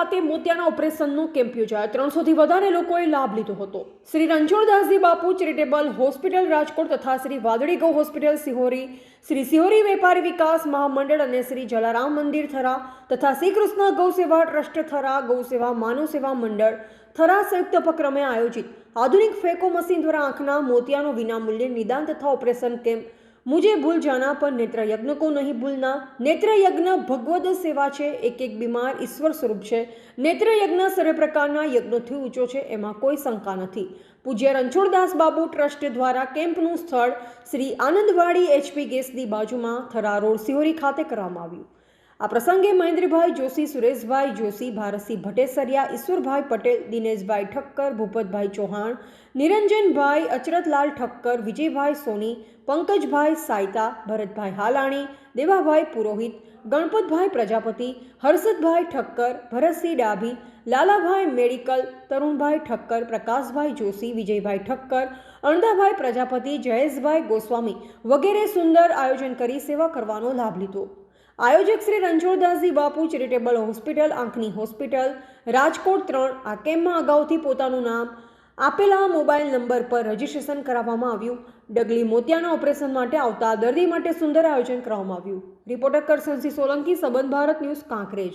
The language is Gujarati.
મોતિયાના ઓપરેશનનું કેમ્પ યોજાયો ત્રણસોથી વધારે લોકોએ લાભ લીધો હતો. શ્રી રણછોડદાસજી બાપુ ચેરિટેબલ હોસ્પિટલ રાજકોટ તથા શ્રી વાદળી ગૌ હોસ્પિટલ સિહોરી, શ્રી સિહોરી વેપારી વિકાસ મહામંડળ અને શ્રી જલારામ મંદિર થરા તથા શ્રી કૃષ્ણ ગૌ સેવા ટ્રસ્ટ થરા ગૌ સેવા માનવ સેવા મંડળ થરા સંયુક્ત ઉપક્રમે આયોજિત આધુનિક ફેકો મશીન દ્વારા આંખના મોતિયાનો વિનામૂલ્યે નિદાન તથા ઓપરેશન કેમ્પ મુજે ભૂલ જાના પર નેત્ર યજ્ઞ કો નહીં ભૂલના. નેત્ર યજ્ઞ ભગવદ સેવા છે એક એક બીમાર ઈશ્વર સ્વરૂપ છે. નેત્ર યજ્ઞ પ્રકારના યજ્ઞોથી ઊંચો છે, એમાં કોઈ શંકા નથી. પૂજ્ય રણછોડદાસ બાબુ ટ્રસ્ટ દ્વારા કેમ્પનું સ્થળ શ્રી આનંદવાડી એચપી ગેસની બાજુમાં થરા રોડ સિહોરી ખાતે કરવામાં આવ્યું. આ પ્રસંગે મહેન્દ્રભાઈ જોશી, સુરેશભાઈ જોશી, ભારતસિંહ ભટેસરિયા ઈશ્વરભાઈ પટેલ, દિનેશભાઈ ઠક્કર, ભૂપતભાઈ ચૌહાણ, નિરંજનભાઈ અચરતલાલ ઠક્કર, વિજયભાઈ સોની, પંકજભાઈ સાયતા, ભરતભાઈ હાલાણી, દેવાભાઈ પુરોહિત, ગણપતભાઈ પ્રજાપતિ, હર્ષદભાઈ ઠક્કર, ભરતસિંહ ડાભી, લાલાભાઈ મેડિકલ, તરુણભાઈ ઠક્કર, પ્રકાશભાઈ જોશી, વિજયભાઈ ઠક્કર અણદાભાઈ પ્રજાપતિ, જયેશભાઈ ગોસ્વામી વગેરે સુંદર આયોજન કરી સેવા કરવાનો લાભ લીધો. આયોજક શ્રી રણછોડદાસજી બાપુ ચેરિટેબલ હોસ્પિટલ, આંખની હોસ્પિટલ, રાજકોટ ત્રણ, આ કેમ્પમાં અગાઉથી પોતાનું નામ આપેલા મોબાઈલ નંબર પર રજીસ્ટ્રેશન કરાવવામાં આવ્યું. ડગલી મોતિયાના ઓપરેશન માટે આવતા દર્દી માટે સુંદર આયોજન કરવામાં આવ્યું. રિપોર્ટર કરસનસિંહ સોલંકી, સંબંધ ભારત ન્યૂઝ, કાંકરેજ.